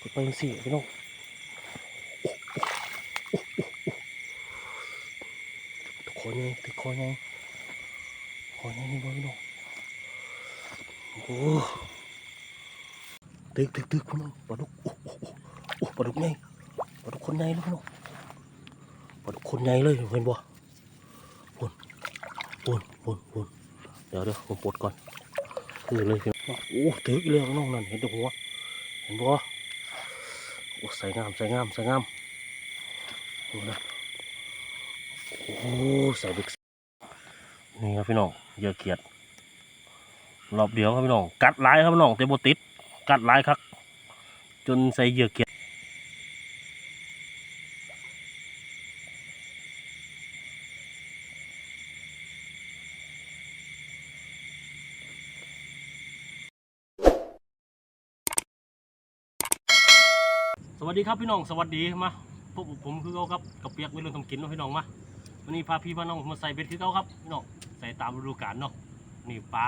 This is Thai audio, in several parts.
ไปสี่พี่น้องทุกคนไงทุกคนไงคนไงนี่บ่พี่น้องโอ้ตึกตึกตึกพี่น้องปลาดุกโอ้โหโอ้ปลาดุกไงปลาดุกคนใหญ่เลยพี่น้องปลาดุกคนใหญ่เลยเห็นบ่ปนปนปนปนเดี๋ยวเดี๋ยวผมปลดก่อนคือเลยพี่น้องโอ้ตึกเลยพี่น้องนั่นเห็นตัวหัวเห็นบ่ โอ้ใส่งามใส่งามใส่งามดูนะโอ้ใส่เด็กนี่ครับพี่น้องเหยอะเขียดรอบเดียวครับพี่น้องกัดลายครับพี่น้องเต็มบทติดกัดลายครับ จนใส่เหยอะเขียด ดีครับพี่น้องสวัสดีมาพวกผมคือเขาครับกับเปียกไม่เรื่องทำกินเนาะพี่น้องมาวันนี้พาพี่พาน้องมาใส่เบ็ดคือเขาครับพี่น้องใส่ตามฤดูกาลเนาะนี่ปลา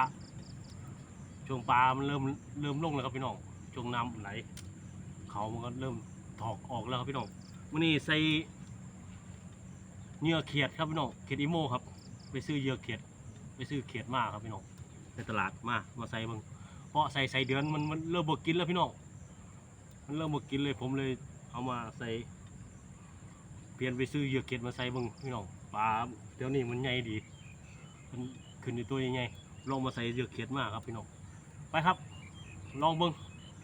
ช่วงปลามันเริ่มเริ่มลงแล้วครับพี่น้องช่วงน้ำไหล เขามันก็เริ่มถอกออกแล้วครับพี่น้องวันนี้ใส่เหยื่อเขียดครับพี่น้องเขียดอีโมครับ ไปซื้อเยื่อเขียด ไปซื้อเขียดมากครับพี่น้องในตลาดมามาใส่เบิ่งเพราะใส่ใส่เดือนมันมันเริ่มบวกินแล้วพี่น้อง มันเริ่มบวกินเลยผมเลยเอามาใส่ เปลี่ยนไปซื้อเหยื่อเขียดมาใส่เบิ่งพี่น้องปลาเดี๋ยวนี้มันใหญ่ดี มันขึ้นในตัวใหญ่ๆลองมาใส่เหยื่อเขียดมาครับพี่น้องไปครับ ลองเบิ่ง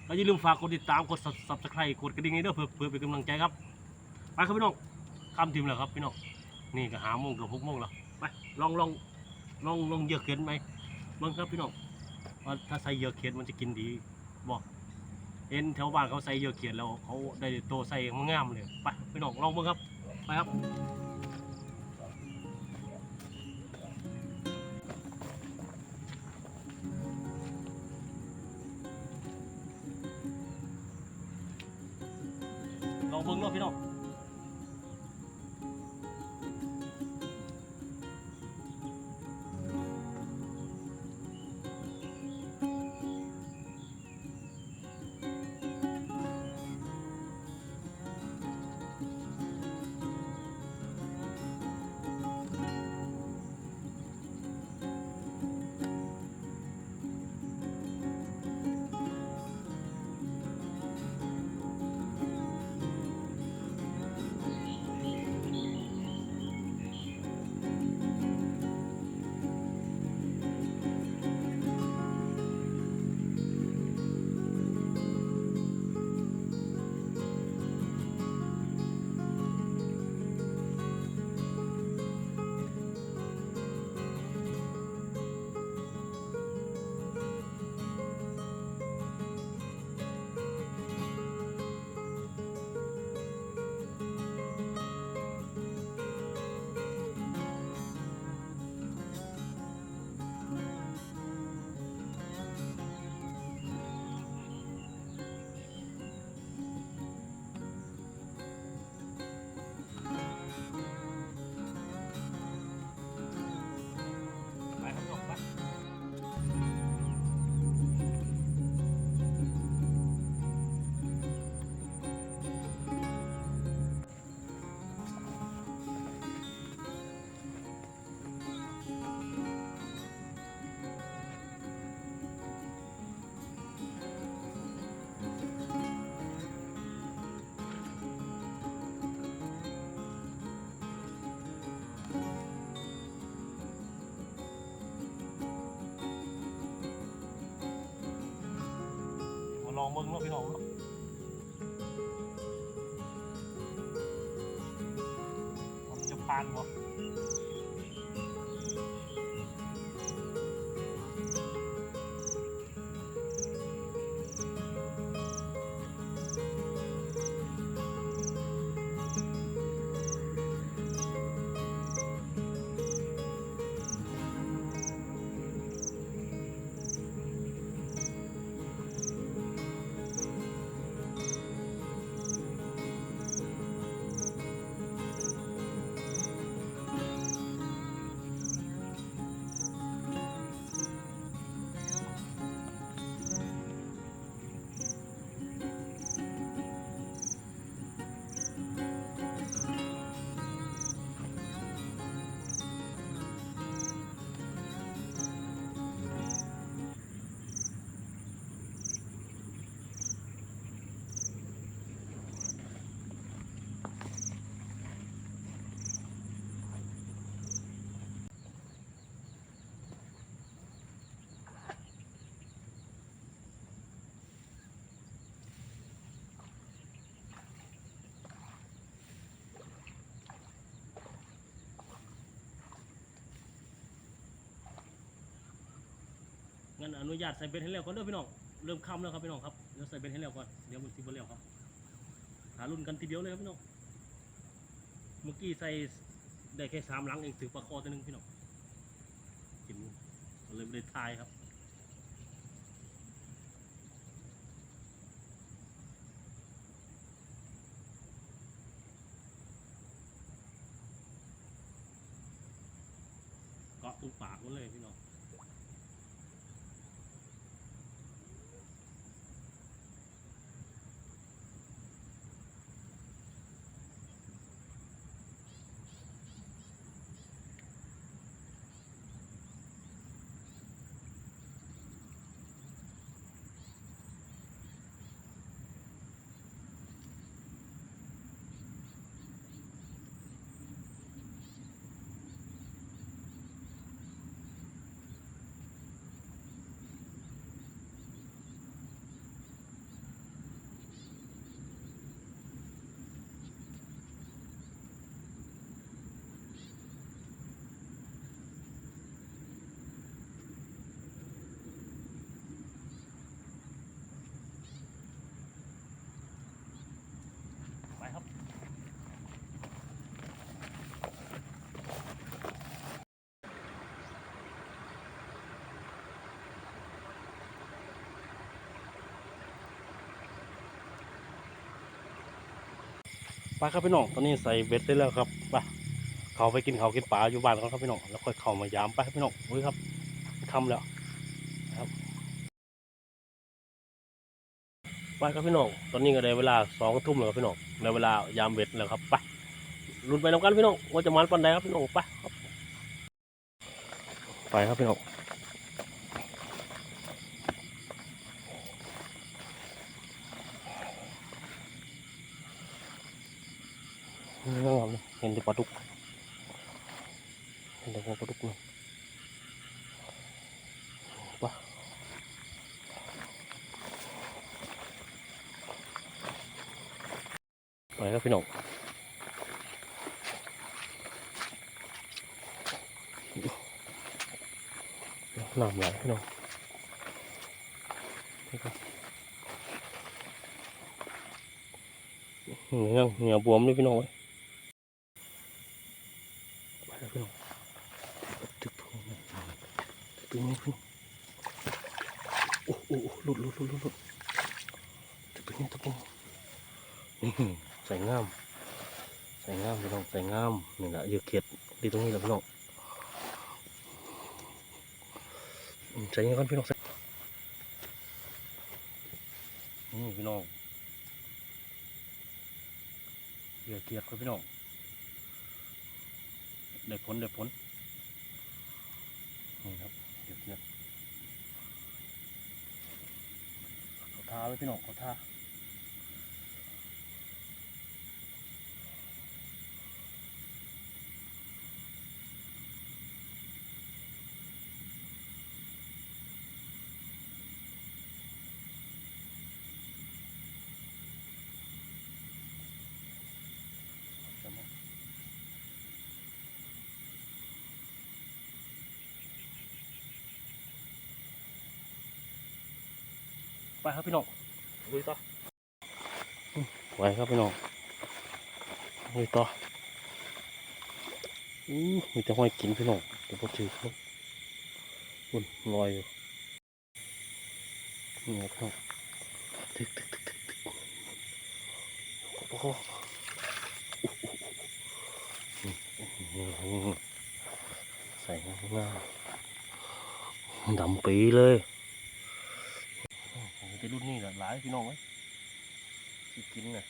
แล้วอย่าลืมฝากกดติดตามกด subscribe กดกระดิ่งให้ด้วยเพื่อเพื่อเป็นกำลังใจครับไปครับพี่น้องข้ามทีมแล้วครับพี่น้องนี่ก็หาโมงเกับหกโมงแล้วไปลองลองลองลองเหยือะเข็นไหมเบิ่งครับพี่น้องว่าถ้าใส่เหยือะเข็นมันจะกินดีบอก เอ็นแถวบ้านเขาใส่เยอะเขียนแล้วเขาได้โตใส่งามเลยไปพี่น้องลองมั้งครับไปครับลองเบิ่งเนาะพี่น้อง องเบิ่งเนาะพี่น้องเนาะมันจะผ่านบ่ งั้นอนุญาตใส่เบ็ดให้แล้วก่อนเด้อพี่น้องเริ่มค่ำแล้วครับพี่น้องครับเดี๋ยวใส่เบ็ดให้แล้วก่อนเดี๋ยวมันสิบ่แล้วครับหารุ่นกันทีเดียวเลยครับพี่น้องเมื่อกี้ใส่ได้แค่สามหลังเองถือปลาคอตัวหนึงพี่น้องกินเลยไม่ได้ทายครับเกาะตรงปากมันเลยพี่น้อง ไปครับพี่น้องตอนนี้ใส่เบ็ดได้แล้วครับไปเขาไปกินเขากินปลาอยู่บ้านเขาครับพี่น้องแล้วค่อยเข้ามายามไปครับพี่น้องเฮ้ยครับคำแล้วครับไปครับพี่น้องตอนนี้ก็ได้เวลาสองทุ่มแล้วครับพี่น้องได้เวลายามเบ็ดแล้วครับไปลุ้นไปน้ำกันพี่น้องว่าจะมันปันใดครับพี่น้องไปครับไปครับพี่น้องนี่ครับ เห็นแต่ปลาดุกเห็นแต่หัวปลาดุกเลยไปไปครับพี่น้องน้ำไหลพี่น้องนี่ครับเหนียวเหนียวบวมด้วยพี่น้องเว้ยไปแล้วพี่น้องตึกตรงนี้ตึกตรงนี้พี่น้องโอ้โหห ลุดหลุดหลุดหลุดหลุดตึกตรงนี้ตึกตรงนี่ใส่งาม ใส่งามพี่น้องใส่งามนี่แหละเยื่เขียดดีตรงนี้แหละพี่น้องใส่ยังไงกันพี่น้องใส่นี่พี่น้องเยื่เขียดครับพี่น้องได้ผลได้ผลนี่ครับเหยื่อเขียดเขาไว้พี่น้องเขาท่า ครับพี่น้องลุยต่ออืมไปครับพี่น้องลุยต่ออู้มีแต่ห้อยกินพี่น้องเดี๋ยวพอถือครับอุ่นลอยอยู่นี่ครับพี่น้องตึกตึกตึกตึกตึกโอ้โหอู้อู้อู้อู้ใส่งามๆดำปีเลยผมจะ รุ่นนี้แหละหลายพี่น้องไว้ที่กินน่ะ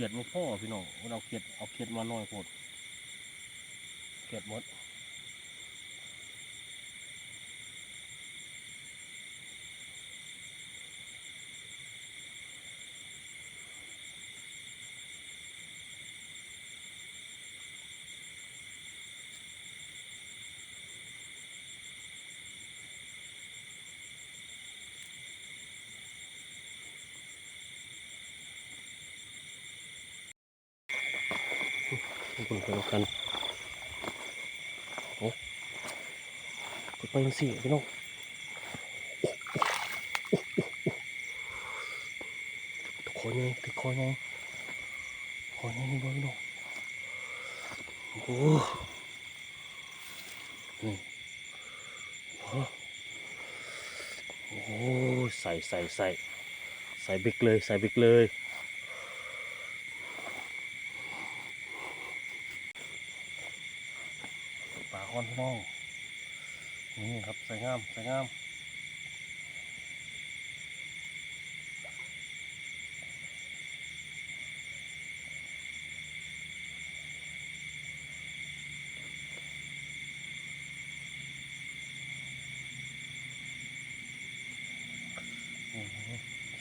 เกียดมาพ่อพี่น้องเราเกียดเอาเกียดมาหน่อยโพดเกียดหมด น ทุกคนไปแล้วกันโอ้กดไปยังสี่พี่น้องโอ้โอ้โอ้โอ้ทุกคนไงทุกคนไงขอไงนี่บ่พี่น้องโอ้โหนี่โอ้โอ้ใส่ใส่ใส่ใส่บิ๊กเลยใส่บิ๊กเลย ปลาคอนพี่น้องนี่ครับสวยงามสวยงาม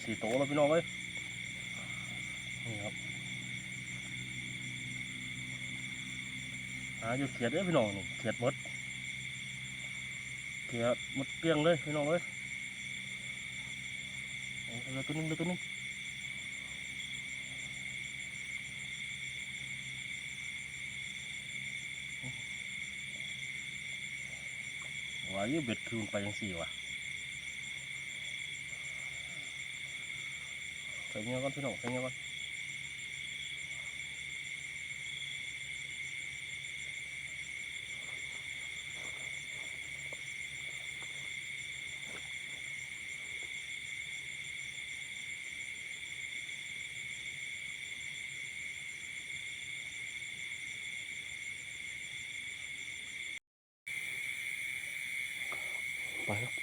สี่โตแล้วพี่น้องเอ้ยนี่ครับหาอยู่เขียดเด้อพี่น้องนี่เขียดหมด เขียหมดเกลี้ยงเลยพี่น้องเอ้ยเหลือตัวนึงเหลือตัวนึงว่ายู่เบ็ดคืนไปยังสี่วะใส่เงี้ยก่อนพี่น้องใส่เงี้ยก่อน ไปแล้ว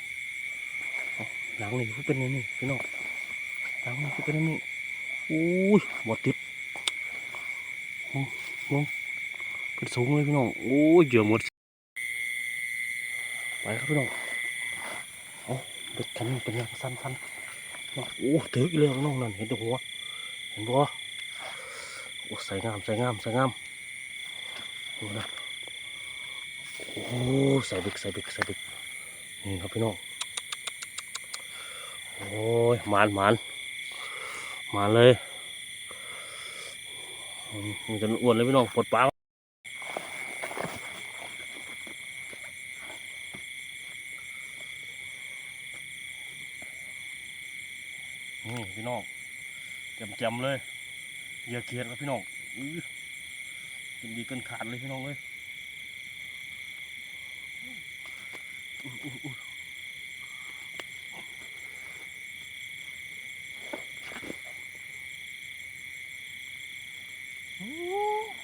หลังนี่คือเป็นอันนี่พี่น้องหลังนี่คือเป็นอันนี่อุ้ยหมดติดมองมองเป็นสูงเลยพี่น้องโอ้ยเยื่อหมดไปครับพี่น้องเอาเบ็ดคันนี้เป็นยังสั้นสั้นๆโอ้ถือเลยข้างน้องนั่นเห็นตัวหัวเห็นบ่โอ้ใส่งามใส่งามใส่งามดูนะโอ้ใส่บิ๊กใส่บิ๊กใส่บิ๊ก นี่ครับพี่น้องโอ้ยหมานหมานหมานเลยมันจะอ้วนเลยพี่น้องปลดปลานี่พี่น้องแจมๆเลยเหยื่อเขียดครับพี่น้องอือกินดีเกินขาดเลยพี่น้องเลยอุ๊ยอุ๊ยอุ๊ยอู้ เกื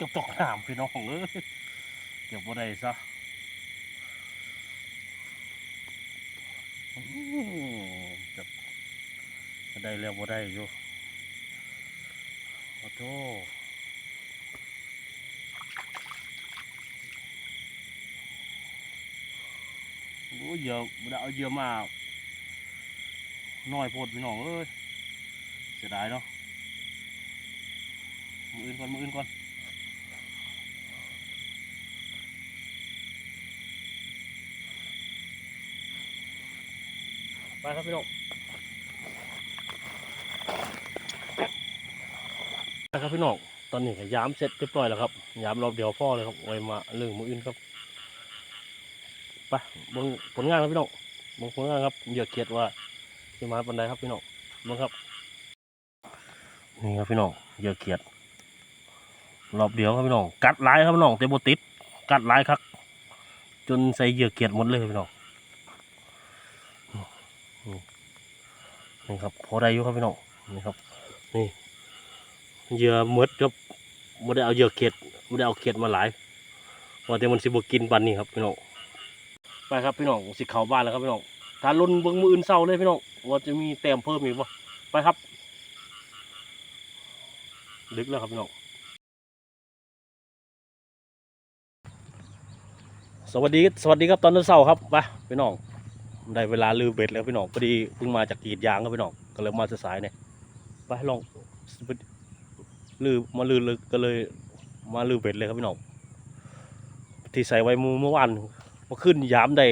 อบตกน้ำพี่น้องเลยเกือบบ่ได้ซะอื้อจะบ่ได้แล้วบ่ได้อยู่ขอโทษ อ้ยเยอะบ่ได้เอาเยอะมาน้อยโพดพี่น้องเอ้ยเสียดายเนาะมืออื่นก่อนมืออื่นก่อนไปครับพี่น้องไปครับพี่น้องตอนนี้ก็ยามเสร็จเรียบร้อยแล้วครับยามรอบเดียวพ่อเลยครับไว้มาเรื่องมืออื่นครับ ไปเบงผลงานครับพี่น้องเบงผลงานครับเหยื่อเขียดว่าที่มาปันไดครับพี่น้องเบงครับนี่ครับพี่น้องเหยื่อเขียดรอบเดียวครับพี่น้องกัดลายครับพี่น้องแต่บติดกัดลายครับ จนใส่เหยื่อเกียดหมดเลยพี่น้องนี่ครับพอได้อยู่ครับพี่น้องนี่ครับนี่เหยื่อมดครับไม่ได้เอาเหยื่อเกียดไม่ได้เอาเกียดมาหลายว่าแต่มันสิบกินปันนี่ครับพี่น้อง ไปครับพี่น้องสิเขาบ้านแล้วครับพี่น้องถ้าลุนเบิ้งมืออื่นเศร้าเลยพี่น้องว่าจะมีแต้มเพิ่มอีกบ่ไปครับดึกแล้วครับพี่น้องสวัสดีสวัสดีครับตอนเช้าครับไปพี่น้องได้เวลาลือเบ็ดแล้วพี่น้องพอดีเพิ่งมาจากกรีดยางครับพี่น้องก็เลยมาสายเนี่ยไปลองลือมาลือเลยก็เลยมาลือเบ็ดเลยครับพี่น้องที่ใส่ไว้มือเมื่อวาน มาขึ้นยามได้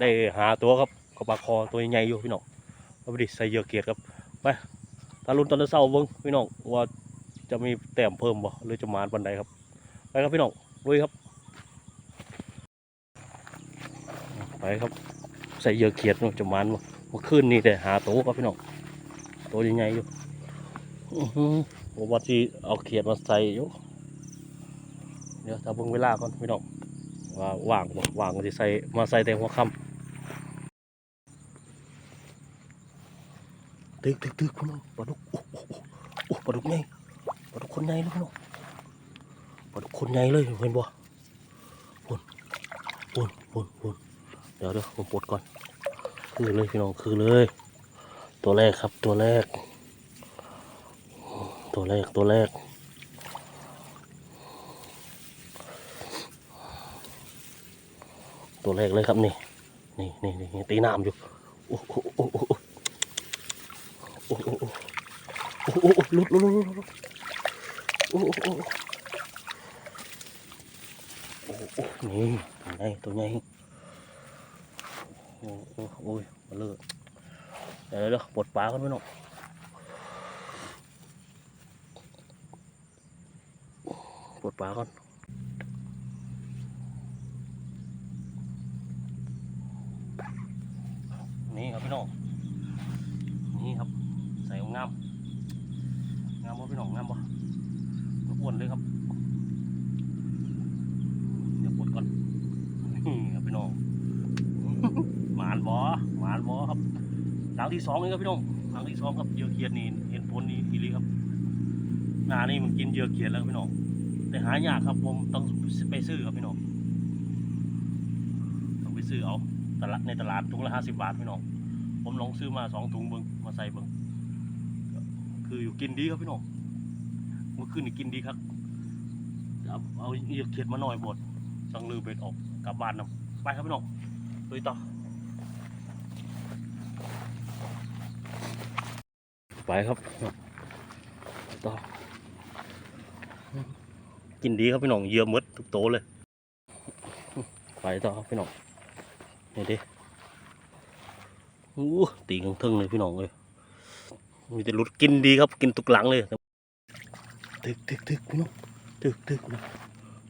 ได้หาตัวครับกระปลาคอตัวใหญ่ๆอยู่พี่น้องพอดีใส่เยื่อเกียดครับไปตาลุนตอนเช้าเบิ้งพี่น้องว่าจะมีแต้มเพิ่มบ่หรือจะมาบันไดครับไปครับพี่น้องลุยครับ ไปครับใส่เหยอะเขียดเนาะจะมันวะเมื่อคืนนี่แต่หาโตวครับพี่น้องโตวใหญ่ๆอยู่อื้อหือผมว่าที่เอาเขียดมาใส่อยู่เดี๋ยวถ้าเบิ่งเวลาก่อนพี่น้อง ว่าว่างบ่ว่างก็จะใส่มาใส่แต่หัวค่ำตึกตึกตึกพี่น้องปลาดุกโอ้โหโอ้ปลาดุกใหญ่ปลาดุกคนใหญ่เลยพี่น้องปลาดุกคนใหญ่เลยเห็นบ่ปนปนปนปนเดี๋ยวเดี๋ยวผมปลดก่อนคือเลยพี่น้องคือเลย ตัวแรกครับตัวแรก ตัวแรกตัวแรก ตัวแรกเลยครับนี่นี่นี่นี่ตีน้ำอยู่โอ้โหโอ้โหโอ้โหโอ้โหโอ้โหโอ้โหลุดลุดลุดลุดลุดโอ้โหโอ้โหนี่ตัวใหญ่ตัวใหญ่โอ้โอ้โอ้ยมาเลิกเดี๋ยวเดี๋ยวปลดปลากันไหมน้องปลดปลาก่อน นี่ครับพี่น้องนี่ครับ ใส่งามงามบ่พี่น้องงามบ่อ้วนเลยครับเดี๋ยวปลดก่อนนี่ครับพี่น้องหมานบอหมานบอครับหลังที่สองนี่ครับพี่น้องหลังที่สองครับเหยื่อเขียดนี่เห็นผลนี่อีหลีครับหนานี่มันกินเหยื่อเขียดแล้วพี่น้องแต่หายากครับผมต้องไปซื้อครับพี่น้องต้องไปซื้อเอาตลาดในตลาดถุงละห้าสิบบาทพี่น้อง ผมลองซื้อมาสองถุงเบิ้งมาใส่เบิ้งคืออยู่กินดีครับพี่น้องเมื่อคืนนี่กินดีครับเอาเอาเหยื่อเขียดมาหน่อยบดจังลือเบ็ดออกกลับบ้านนะไปครับพี่น้องลุยต่อไปครับต่อกินดีครับพี่น้องเยื่อหมดทุกโตเลย ไปต่อครับพี่น้องนี่ดิ อู้ตีกังทึงเลยพี่น้องเลยมีแต่หลุดกินดีครับกินทุกหลังเลยตึกตึกตึกพี่น้องตึกตึกนะ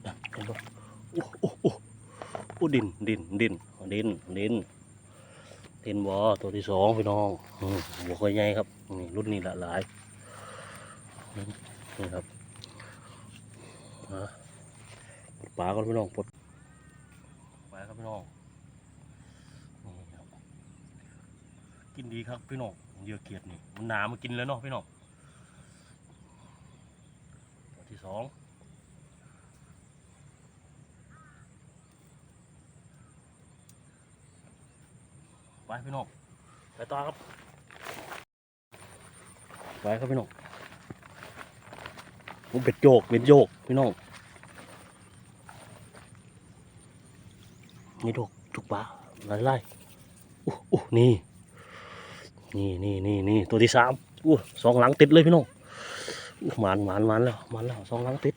นะเห็นปะโอ้โอ้โอ้โอ้ดินดินดินดินดินดินบ่อตัวที่สองพี่น้องอืมบัวค่อยใหญ่ครับนี่รุ่นนี้ละหลายนี่ครับอะปลดปลาก่อนพี่น้องปลดปลาครับพี่น้องนี่ครับ กินดีครับพี่น้องเยื่อเกียดนี่มันหนามากินแล้วเนาะพี่น้องตัวที่สองไปพี่น้องไปต่อครับไปครับพี่น้องโอ้เบ็ดโยกเบ็ดโยกพี่น้องนี่ดกทุกปลาไล่ไล่โอ้โอ้นี่ นี่นี่นี่นี่ตัวที่สามอู้สองหลังติดเลยพี่น้องอู้หมานหมานหมานแล้วหมานแล้วสองหลังติด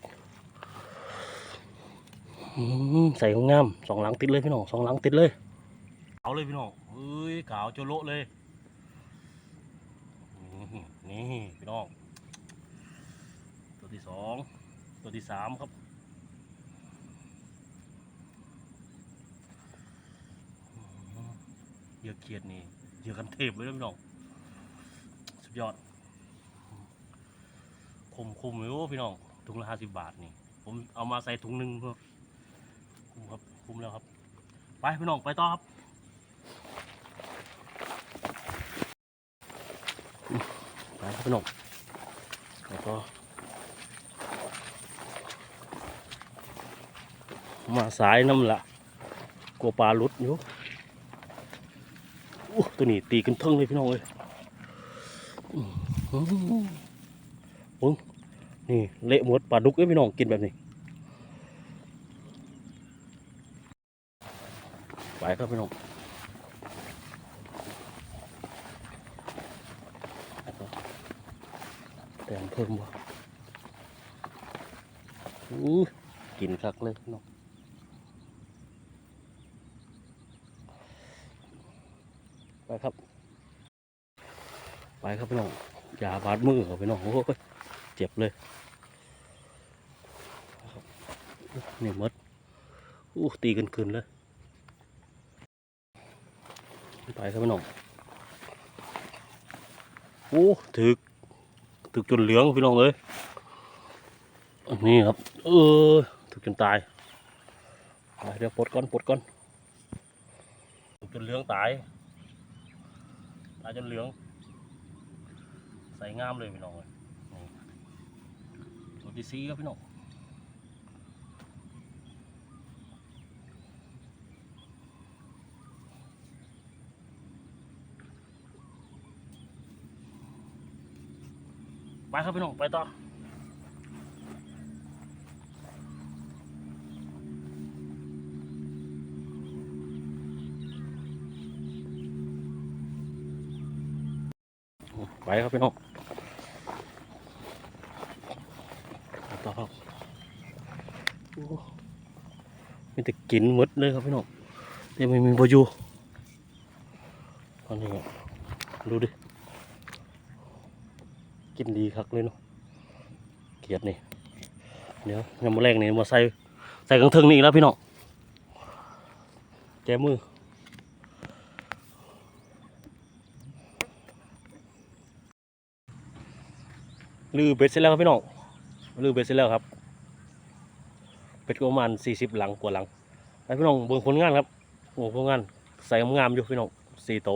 ใส่งามสองหลังติดเลยพี่น้องสองหลังติดเลยเอาเลยพี่น้องเอ้ยขาวโจโละเลยนี่พี่น้องตัวที่สองตัวที่สามครับเยื่อเขียดนี่เยื่อกันเทพเลยพี่น้อง ยอดคุมคุมเลยโอ้พี่น้องถุงละห้าสิบบาทนี่ ผมเอามาใส่ถุงหนึ่งครับคุมครับคุมแล้วครับ ไปพี่น้องไปต่อครับไปครับพี่น้องแล้วก็มาสายน้ำละกลัวปลาลุดอยู่ตัวนี้ตีกันเทิงเลยพี่น้องเลย อื้อหือโอ้ยนี่เละหมดปลาดุกเอ้ยพี่น้องกินแบบนี้ ไปครับพี่น้องแต่งเพิ่มบ่อู้กินคักเลยพี่น้องไปครับ ไปครับพี่น้อง ยาบาดมือครับพี่น้องโอ้ยเจ็บเลยนี่มดอู้ตีกันคืนเลยไปครับพี่น้องโอ้ถึกถึกจนเหลืองพี่น้องเลยอันนี้ครับเออถึกจนตายไปเดี๋ยวปลดก่อนปลดก่อนถึกจนเหลืองตายตายจนเหลือง ส่งามเลยพี่น้องเลยนี่ตัวที่ซีครับพี่น้องไปครับพี่น้องไปต่อไปครับพี่น้องไปต่อครับโอ้มีแต่ กินมดเลยครับพี่น้องแต่ไม่มีประโยชน์ตอนนี้ดูดิ กินดีคักเลยเนาะเกียดนี่เดี๋ยวยำมะแรงนี่มาใส่ใส่กางทิงนี่แล้วพี่น้องแจมือลือเบ็ดเสร็จแล้วครับพี่น้องลือเบ็ดเสร็จแล้วครับเป็ดประมาณสี่สิบหลังกว่าหลัง ไปพี่น้องเบิ่งผลงานครับโอ้ผลงานใส่งามอยู่พี่น้องสี่โต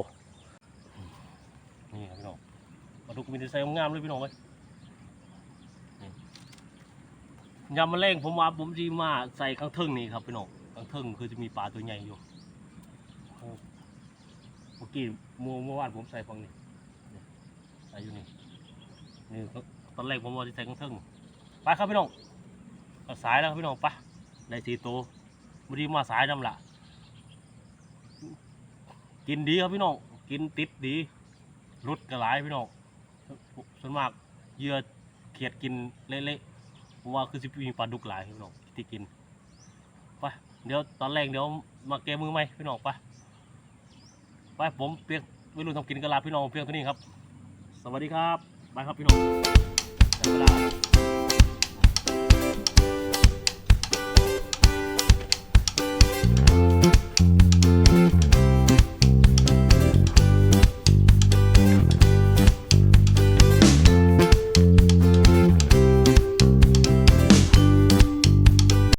นี่ครับพี่น้องปลาดุกมีแต่ใส่งามเลยพี่น้องเว้ยยำมะเร็งผมว่าผมจีมาใส่ข้างเทิงนี่ครับพี่น้องข้างเทิงคือจะมีปลาตัวใหญ่อยู่เมื่อกี้เมื่อเมื่อวานผมใส่ฟังนี่ใส่อยู่นี่นี่ก็ตอนแรกผมว่าจะใส่ข้างเทิงไปครับพี่น้องสายแล้วครับพี่น้องไปได้สีโตว บดีมาสายน้ำละกินดีครับพี่น้องกินติดดีรุดกระหลายพี่น้องส่วนมากเหยื่อเขียดกินเละๆว่าคือสิมีปลาดุกหลายพี่น้องที่กินไปเดี๋ยวตอนแรกเดี๋ยวมาเกมมือไหมพี่น้องไปไปผมเปียกไม่รู้ทำกินกระลาพี่น้องเพียงเท่านี้ครับ สวัสดีครับไปครับพี่น้องเวลา